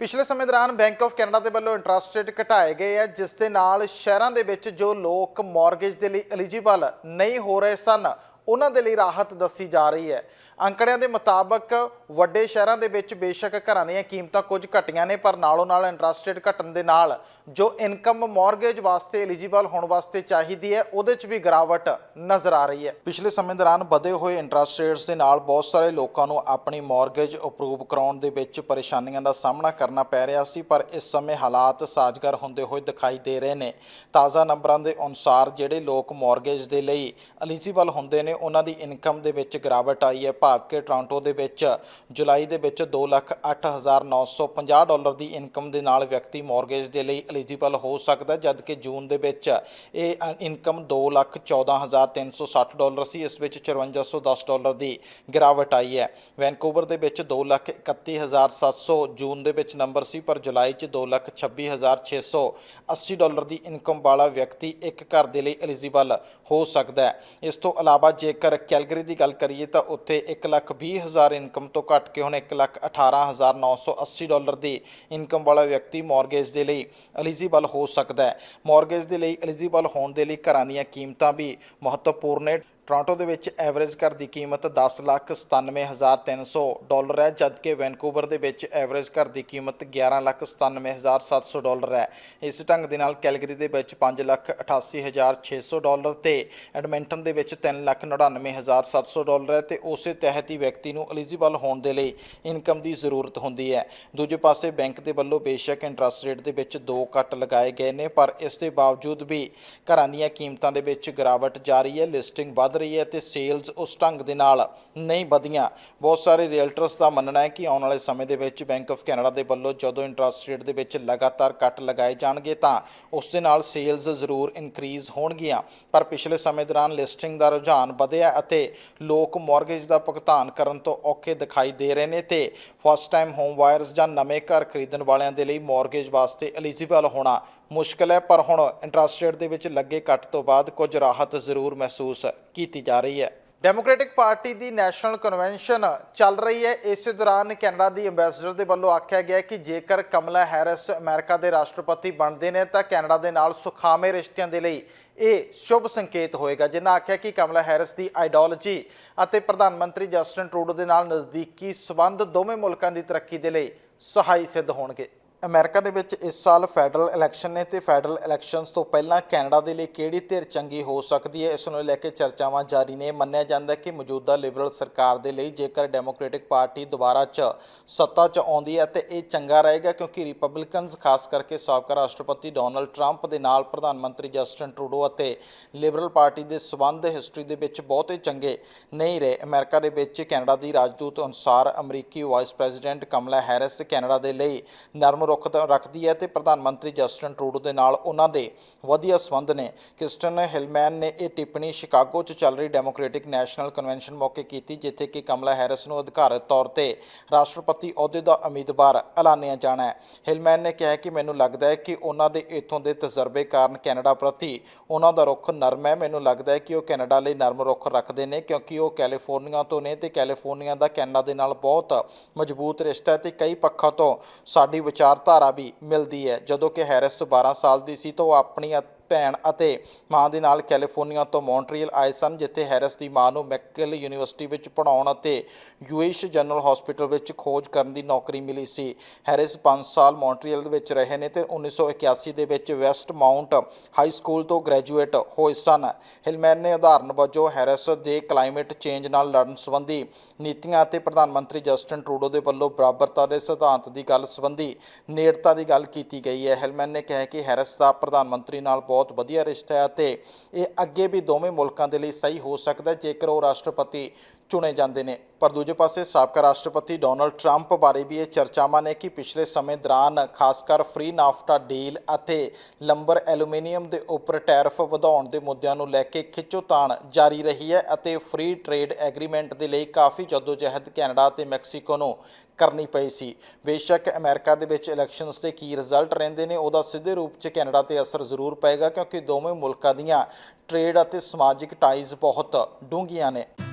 ਪਿਛਲੇ ਸਮੇਂ ਦੌਰਾਨ ਬੈਂਕ ਆਫ ਕੈਨੇਡਾ ਦੇ ਵੱਲੋਂ ਇੰਟਰਸਟ ਰੇਟ ਘਟਾਏ ਗਏ ਆ, ਜਿਸ ਦੇ ਨਾਲ ਸ਼ਹਿਰਾਂ ਦੇ ਵਿੱਚ ਜੋ ਲੋਕ ਮਾਰਗੇਜ ਦੇ ਲਈ ਐਲੀਜੀਬਲ ਨਹੀਂ ਹੋ ਰਹੇ ਸਨ, ਉਹਨਾਂ ਦੇ ਲਈ ਰਾਹਤ ਦੱਸੀ ਜਾ ਰਹੀ ਹੈ। ਅੰਕੜਿਆਂ ਦੇ ਮੁਤਾਬਕ ਵੱਡੇ ਸ਼ਹਿਰਾਂ ਦੇ ਵਿੱਚ ਬੇਸ਼ੱਕ ਘਰਾਂ ਦੀਆਂ ਕੀਮਤਾਂ ਕੁਝ ਘਟੀਆਂ ਨੇ, ਪਰ ਨਾਲੋਂ ਨਾਲ ਇੰਟਰਸਟ ਰੇਟ ਘਟਣ ਦੇ ਨਾਲ ਜੋ ਇਨਕਮ ਮਾਰਗੇਜ ਵਾਸਤੇ ਐਲੀਜੀਬਲ ਹੋਣ ਵਾਸਤੇ ਚਾਹੀਦੀ ਹੈ, ਉਹਦੇ 'ਚ ਵੀ ਗਿਰਾਵਟ ਨਜ਼ਰ ਆ ਰਹੀ ਹੈ। ਪਿਛਲੇ ਸਮੇਂ ਦੌਰਾਨ ਵਧੇ ਹੋਏ ਇੰਟਰਸਟ ਰੇਟਸ ਦੇ ਨਾਲ ਬਹੁਤ ਸਾਰੇ ਲੋਕਾਂ ਨੂੰ ਆਪਣੀ ਮਾਰਗੇਜ ਅਪਰੂਵ ਕਰਾਉਣ ਦੇ ਵਿੱਚ ਪਰੇਸ਼ਾਨੀਆਂ ਦਾ ਸਾਹਮਣਾ ਕਰਨਾ ਪੈ ਰਿਹਾ ਸੀ, ਪਰ ਇਸ ਸਮੇਂ ਹਾਲਾਤ ਸਾਜ਼ਗਰ ਹੁੰਦੇ ਹੋਏ ਦਿਖਾਈ ਦੇ ਰਹੇ ਨੇ। ਤਾਜ਼ਾ ਨੰਬਰਾਂ ਦੇ ਅਨੁਸਾਰ ਜਿਹੜੇ ਲੋਕ ਮਾਰਗੇਜ ਦੇ ਲਈ ਐਲੀਜੀਬਲ ਹੁੰਦੇ ਨੇ, ਉਹਨਾਂ ਦੀ ਇਨਕਮ ਦੇ ਵਿੱਚ ਗਿਰਾਵਟ ਆਈ ਹੈ ਭਾਵ ਕੇ ਟੋਰਾਂਟੋ ਦੇ ਵਿੱਚ ਜੁਲਾਈ ਦੇ ਵਿੱਚ 208950 ਡਾਲਰ ਦੀ ਇਨਕਮ ਦੇ ਨਾਲ ਵਿਅਕਤੀ ਮਾਰਗੇਜ ਦੇ ਲਈ ਐਲੀਜੀਬਲ ਹੋ ਸਕਦਾ ਹੈ, ਜਦ ਕਿ ਜੂਨ ਦੇ ਵਿੱਚ ਇਹ ਅ- ਇਨਕਮ 214360 ਡਾਲਰ ਸੀ। ਇਸ ਵਿੱਚ 5410 ਡਾਲਰ ਦੀ ਗਿਰਾਵਟ ਆਈ ਹੈ। ਵੈਨਕੂਵਰ ਦੇ ਵਿੱਚ 231700 ਜੂਨ ਦੇ ਵਿੱਚ ਨੰਬਰ ਸੀ ਪਰ ਜੁਲਾਈ 'ਚ 226680 ਡਾਲਰ ਦੀ ਇਨਕਮ ਵਾਲਾ ਵਿਅਕਤੀ ਇੱਕ ਘਰ ਦੇ ਲਈ ਐਲੀਜੀਬਲ ਹੋ ਸਕਦਾ ਹੈ। ਇਸ ਤੋਂ ਇਲਾਵਾ ਜੇਕਰ ਕੈਲਗਰੀ ਦੀ ਗੱਲ ਕਰੀਏ ਤਾਂ ਉੱਥੇ 120000 ਇਨਕਮ ਤੋਂ ਘੱਟ ਕੇ ਹੁਣ 118980 ਡਾਲਰ ਦੀ ਇਨਕਮ ਵਾਲਾ ਵਿਅਕਤੀ ਮਾਰਗੇਜ ਦੇ ਲਈ ਐਲੀਜੀਬਲ ਹੋ ਸਕਦਾ ਹੈ। ਮਾਰਗੇਜ ਦੇ ਲਈ ਐਲੀਜੀਬਲ ਹੋਣ ਦੇ ਲਈ ਘਰਾਂ ਦੀਆਂ ਕੀਮਤਾਂ ਵੀ ਮਹੱਤਵਪੂਰਨ ਨੇ। ਟੋਰਾਂਟੋ ਦੇ ਵਿੱਚ ਐਵਰੇਜ ਘਰ ਦੀ ਕੀਮਤ 1097300 ਡਾਲਰ ਹੈ, ਜਦਕਿ ਵੈਨਕੂਵਰ ਦੇ ਵਿੱਚ ਐਵਰੇਜ ਘਰ ਦੀ ਕੀਮਤ 1197700 ਡਾਲਰ ਹੈ। ਇਸ ਢੰਗ ਦੇ ਨਾਲ ਕੈਲਗਰੀ ਦੇ ਵਿੱਚ 588600 ਡਾਲਰ ਤੇ ਐਡਮਿੰਟਨ ਦੇ ਵਿੱਚ 399700 ਡਾਲਰ ਹੈ ਤੇ ਉਸੇ ਤਹਿਤ ਹੀ ਵਿਅਕਤੀ ਨੂੰ ਐਲੀਜੀਬਲ ਹੋਣ ਦੇ ਲਈ ਇਨਕਮ ਦੀ ਜ਼ਰੂਰਤ ਹੁੰਦੀ ਹੈ। ਦੂਜੇ ਪਾਸੇ ਬੈਂਕ ਦੇ ਵੱਲੋਂ ਬੇਸ਼ੱਕ ਇੰਟਰਸਟ ਰੇਟ ਦੇ ਵਿੱਚ ਦੋ ਕੱਟ ਲਗਾਏ ਗਏ ਨੇ, ਪਰ ਇਸ ਦੇ ਬਾਵਜੂਦ ਵੀ ਘਰਾਂ ਦੀਆਂ ਕੀਮਤਾਂ ਦੇ ਵਿੱਚ ਗਿਰਾਵਟ ਜਾਰੀ ਹੈ। ਲਿਸਟਿੰਗ ਵੱਧ ਰਹੀ ਹੈ ਤੇ ਸੇਲਸ ਉਸ ਢੰਗ ਦੇ ਨਾਲ ਨਹੀਂ ਵਧੀਆਂ। ਬਹੁਤ ਸਾਰੇ ਰੀਅਲਟਰਸ ਦਾ ਮੰਨਣਾ ਹੈ ਕਿ ਆਉਣ ਵਾਲੇ ਸਮੇਂ ਦੇ ਵਿੱਚ ਬੈਂਕ ਆਫ ਕੈਨੇਡਾ ਦੇ ਵੱਲੋਂ ਜਦੋਂ ਇੰਟਰਸਟ ਰੇਟ ਦੇ ਵਿੱਚ ਲਗਾਤਾਰ ਕੱਟ ਲਗਾਏ ਜਾਣਗੇ ਤਾਂ ਉਸ ਦੇ ਨਾਲ ਸੇਲਸ ਜ਼ਰੂਰ ਇਨਕਰੀਜ਼ ਹੋਣਗੀਆਂ। ਪਰ ਪਿਛਲੇ ਸਮੇਂ ਦੌਰਾਨ ਲਿਸਟਿੰਗ ਦਾ ਰੁਝਾਨ ਵਧਿਆ ਅਤੇ ਲੋਕ ਮਾਰਗੇਜ ਦਾ ਭੁਗਤਾਨ ਕਰਨ ਤੋਂ ਔਖੇ ਦਿਖਾਈ ਦੇ ਰਹੇ ਨੇ ਤੇ ਫਸਟ ਟਾਈਮ ਹੋਮ ਵਾਇਰਸ ਜਾਂ ਨਵੇਂ ਘਰ ਖਰੀਦਣ ਵਾਲਿਆਂ ਦੇ ਲਈ ਮਾਰਗੇਜ ਵਾਸਤੇ ਐਲੀਜੀਬਲ ਹੋਣਾ ਮੁਸ਼ਕਲ ਹੈ, ਪਰ ਹੁਣ ਇੰਟਰਸਟ ਰੇਟ ਦੇ ਵਿੱਚ ਲੱਗੇ ਕੱਟ ਤੋਂ ਬਾਅਦ ਕੁਝ ਰਾਹਤ ਜ਼ਰੂਰ ਮਹਿਸੂਸ ਕੀਤੀ ਜਾ ਰਹੀ ਹੈ। ਡੈਮੋਕ੍ਰੈਟਿਕ ਪਾਰਟੀ ਦੀ ਨੈਸ਼ਨਲ ਕਨਵੈਨਸ਼ਨ ਚੱਲ ਰਹੀ ਹੈ। ਇਸੇ ਦੌਰਾਨ ਕੈਨੇਡਾ ਦੀ ਐਮਬੈਸਡਰ ਦੇ ਵੱਲੋਂ ਆਖਿਆ ਗਿਆ ਕਿ ਜੇਕਰ ਕਮਲਾ ਹੈਰਿਸ ਅਮਰੀਕਾ ਦੇ ਰਾਸ਼ਟਰਪਤੀ ਬਣਦੇ ਨੇ, ਤਾਂ ਕੈਨੇਡਾ ਦੇ ਨਾਲ ਸੁਖਾਵੇਂ ਰਿਸ਼ਤਿਆਂ ਦੇ ਲਈ ਇਹ ਸ਼ੁਭ ਸੰਕੇਤ ਹੋਏਗਾ। ਜਿਨ੍ਹਾਂ ਆਖਿਆ ਕਿ ਕਮਲਾ ਹੈਰਿਸ ਦੀ ਆਈਡੀਓਲੋਜੀ ਅਤੇ ਪ੍ਰਧਾਨ ਮੰਤਰੀ ਜਸਟਨ ਟਰੂਡੋ ਦੇ ਨਾਲ ਨਜ਼ਦੀਕੀ ਸਬੰਧ ਦੋਵੇਂ ਮੁਲਕਾਂ ਦੀ ਤਰੱਕੀ ਦੇ ਲਈ ਸਹਾਈ ਸਿੱਧ ਹੋਣਗੇ। ਅਮਰੀਕਾ ਦੇ ਵਿੱਚ ਇਸ ਸਾਲ ਫੈਡਰਲ ਇਲੈਕਸ਼ਨ ਨੇ ਤੇ ਫੈਡਰਲ ਇਲੈਕਸ਼ਨਸ ਤੋਂ ਪਹਿਲਾਂ ਕੈਨੇਡਾ ਦੇ ਲਈ ਕਿਹੜੀ ਧਿਰ ਚੰਗੀ ਹੋ ਸਕਦੀ ਹੈ? ਇਸ ਨੂੰ ਲੈ ਕੇ ਚਰਚਾਵਾਂ ਜਾਰੀ ਨੇ। ਮੰਨਿਆ ਜਾਂਦਾ ਹੈ ਕਿ ਮੌਜੂਦਾ ਲਿਬਰਲ ਸਰਕਾਰ ਦੇ ਲਈ ਜੇਕਰ ਡੈਮੋਕ੍ਰੈਟਿਕ ਪਾਰਟੀ ਦੁਬਾਰਾ 'ਚ ਸੱਤਾ 'ਚ ਆਉਂਦੀ ਹੈ ਤੇ ਇਹ ਚੰਗਾ ਰਹੇਗਾ ਕਿਉਂਕਿ ਰਿਪਬਲਿਕਨਸ ਖਾਸ ਕਰਕੇ ਸਾਬਕਾ ਰਾਸ਼ਟਰਪਤੀ ਡੋਨਲਡ ਟਰੰਪ ਦੇ ਨਾਲ ਪ੍ਰਧਾਨ ਮੰਤਰੀ ਜਸਟਨ ਟਰੂਡੋ ਅਤੇ ਲਿਬਰਲ ਪਾਰਟੀ ਦੇ ਸਬੰਧ ਹਿਸਟਰੀ ਦੇ ਵਿੱਚ ਬਹੁਤੇ ਚੰਗੇ ਨਹੀਂ ਰਹੇ। ਅਮਰੀਕਾ ਦੇ ਵਿੱਚ ਕੈਨੇਡਾ ਦੀ ਰਾਜਦੂਤ ਅਨੁਸਾਰ ਅਮਰੀਕੀ vice president Kamala Harris Canada ਦੇ ਲਈ ਨਰਮ ਰੁੱਖ ਰੱਖਦੀ ਹੈ ਤੇ ਪ੍ਰਧਾਨ ਮੰਤਰੀ ਜਸਟਨ ਟਰੂਡੋ ਦੇ ਨਾਲ ਉਹਨਾਂ ਦੇ ਵਧੀਆ ਸੰਬੰਧ ਨੇ। ਕ੍ਰਿਸਟਨ ਹਿਲਮੈਨ ਨੇ ਇਹ ਟਿੱਪਣੀ ਸ਼ਿਕਾਗੋ 'ਚ ਚੱਲ ਰਹੀ ਡੈਮੋਕ੍ਰੈਟਿਕ ਨੈਸ਼ਨਲ ਕਨਵੈਨਸ਼ਨ ਮੌਕੇ ਕੀਤੀ, ਜਿੱਥੇ ਕਿ ਕਮਲਾ ਹੈਰਿਸ ਨੂੰ ਅਧਿਕਾਰਤ ਤੌਰ ਤੇ ਰਾਸ਼ਟਰਪਤੀ ਅਹੁਦੇ ਦਾ ਉਮੀਦਵਾਰ ਐਲਾਨਿਆ ਜਾਣਾ ਹੈ। ਹਿਲਮੈਨ ਨੇ ਕਿਹਾ ਕਿ ਮੈਨੂੰ ਲੱਗਦਾ ਹੈ ਕਿ ਉਹਨਾਂ ਦੇ ਇਥੋਂ ਦੇ ਤਜਰਬੇ ਕਾਰਨ ਕੈਨੇਡਾ ਪ੍ਰਤੀ ਉਹਨਾਂ ਦਾ ਰੁੱਖ ਨਰਮ ਹੈ। ਮੈਨੂੰ ਲੱਗਦਾ ਹੈ ਕਿ ਉਹ ਕੈਨੇਡਾ ਲਈ ਨਰਮ ਰੁੱਖ ਰੱਖਦੇ ਨੇ, ਕਿਉਂਕਿ ਉਹ ਕੈਲੀਫੋਰਨੀਆ ਤੋਂ ਨੇ ਤੇ ਕੈਲੀਫੋਰਨੀਆ ਦਾ ਕੈਨੇਡਾ ਦੇ ਨਾਲ ਬਹੁਤ ਮਜ਼ਬੂਤ ਰਿਸ਼ਤਾ ਹੈ ਤੇ ਕਈ ਪੱਖਾਂ ਤੋਂ ਸਾਡੀ ਵਿਚਾਰ ਵਿਚਾਰਧਾਰਾ ਵੀ ਮਿਲਦੀ ਹੈ। ਜਦੋਂ ਕਿ ਹੈਰਿਸ 12 ਸਾਲ ਦੀ ਸੀ ਤਾਂ ਉਹ ਆਪਣੀ ਭੈਣ ਅਤੇ ਮਾਂ ਦੇ ਨਾਲ ਕੈਲੀਫੋਰਨੀਆ ਤੋਂ ਮੌਂਟਰੀਅਲ ਆਏ ਸਨ, ਜਿੱਥੇ ਹੈਰਿਸ ਦੀ ਮਾਂ ਨੂੰ ਮੈਕਲ ਯੂਨੀਵਰਸਿਟੀ ਵਿੱਚ ਪੜ੍ਹਾਉਣ ਅਤੇ ਯੂਐਸ ਜਨਰਲ ਹਸਪੀਟਲ ਵਿੱਚ ਖੋਜ ਕਰਨ ਦੀ ਨੌਕਰੀ ਮਿਲੀ ਸੀ। ਹੈਰਿਸ 5 ਸਾਲ ਮੌਂਟਰੀਅਲ ਵਿੱਚ ਰਹੇ ਨੇ ਤੇ 1981 ਦੇ ਵਿੱਚ ਵੈਸਟ ਮਾਊਂਟ ਹਾਈ ਸਕੂਲ ਤੋਂ ਗ੍ਰੈਜੂਏਟ ਹੋਏ ਸਨ। ਹਿਲਮੈਨ ਨੇ ਉਦਾਹਰਨ ਵਜੋਂ ਹੈਰਿਸ ਦੇ ਕਲਾਈਮੇਟ ਚੇਂਜ ਨਾਲ ਲੜਨ ਸੰਬੰਧੀ ਨੀਤੀਆਂ ਅਤੇ ਪ੍ਰਧਾਨ ਮੰਤਰੀ ਜਸਟਨ ਟਰੂਡੋ ਦੇ ਵੱਲੋਂ ਬਰਾਬਰਤਾ ਦੇ ਸਿਧਾਂਤ ਦੀ ਗੱਲ ਸੰਬੰਧੀ ਨੇੜਤਾ ਦੀ ਗੱਲ ਕੀਤੀ ਗਈ ਹੈ। ਹਿਲਮੈਨ ਨੇ ਕਿਹਾ ਕਿ ਹੈਰਿਸ ਦਾ ਪ੍ਰਧਾਨ ਮੰਤਰੀ ਨਾਲ ਬਹੁਤ ਬਹੁਤ ਵਧੀਆ ਰਿਸ਼ਤਾ ਹੈ ਅਤੇ ਇਹ ਅੱਗੇ ਵੀ ਦੋਵੇਂ ਮੁਲਕਾਂ ਦੇ ਲਈ ਸਹੀ ਹੋ ਸਕਦਾ ਜੇਕਰ ਉਹ ਰਾਸ਼ਟਰਪਤੀ ਚੁਣੇ ਜਾਂਦੇ ਨੇ। ਪਰ ਦੂਜੇ ਪਾਸੇ ਸਾਬਕਾ ਰਾਸ਼ਟਰਪਤੀ ਡੋਨਲਡ ਟਰੰਪ ਬਾਰੇ ਵੀ ਇਹ ਚਰਚਾਵਾਂ ਨੇ ਕਿ ਪਿਛਲੇ ਸਮੇਂ ਦੌਰਾਨ ਖਾਸ ਕਰ ਫ੍ਰੀ ਨਾਫਟਾ ਡੀਲ ਅਤੇ ਲੰਬਰ ਐਲੂਮੀਨੀਅਮ ਦੇ ਉੱਪਰ ਟੈਰਿਫ ਵਧਾਉਣ ਦੇ ਮੁੱਦਿਆਂ ਨੂੰ ਲੈ ਕੇ ਖਿੱਚੋਤਾਣ ਜਾਰੀ ਰਹੀ ਹੈ ਅਤੇ ਫ੍ਰੀ ਟ੍ਰੇਡ ਐਗਰੀਮੈਂਟ ਦੇ ਲਈ ਕਾਫੀ ਜਦੋਜਹਿਦ ਕੈਨੇਡਾ ਤੇ ਮੈਕਸੀਕੋ ਨੂੰ ਕਰਨੀ ਪਈ ਸੀ। ਬੇਸ਼ੱਕ ਅਮਰੀਕਾ ਦੇ ਵਿੱਚ ਇਲੈਕਸ਼ਨਸ ਦੇ ਕੀ ਰਿਜ਼ਲਟ ਰਹਿੰਦੇ ਨੇ, ਉਹਦਾ ਸਿੱਧੇ ਰੂਪ 'ਚ ਕੈਨੇਡਾ ਤੇ ਅਸਰ ਜ਼ਰੂਰ ਪਏਗਾ ਕਿਉਂਕਿ ਦੋਵੇਂ ਮੁਲਕਾਂ ਦੀਆਂ ਟ੍ਰੇਡ ਅਤੇ ਸਮਾਜਿਕ ਟਾਈਜ਼ ਬਹੁਤ ਡੂੰਘੀਆਂ ਨੇ।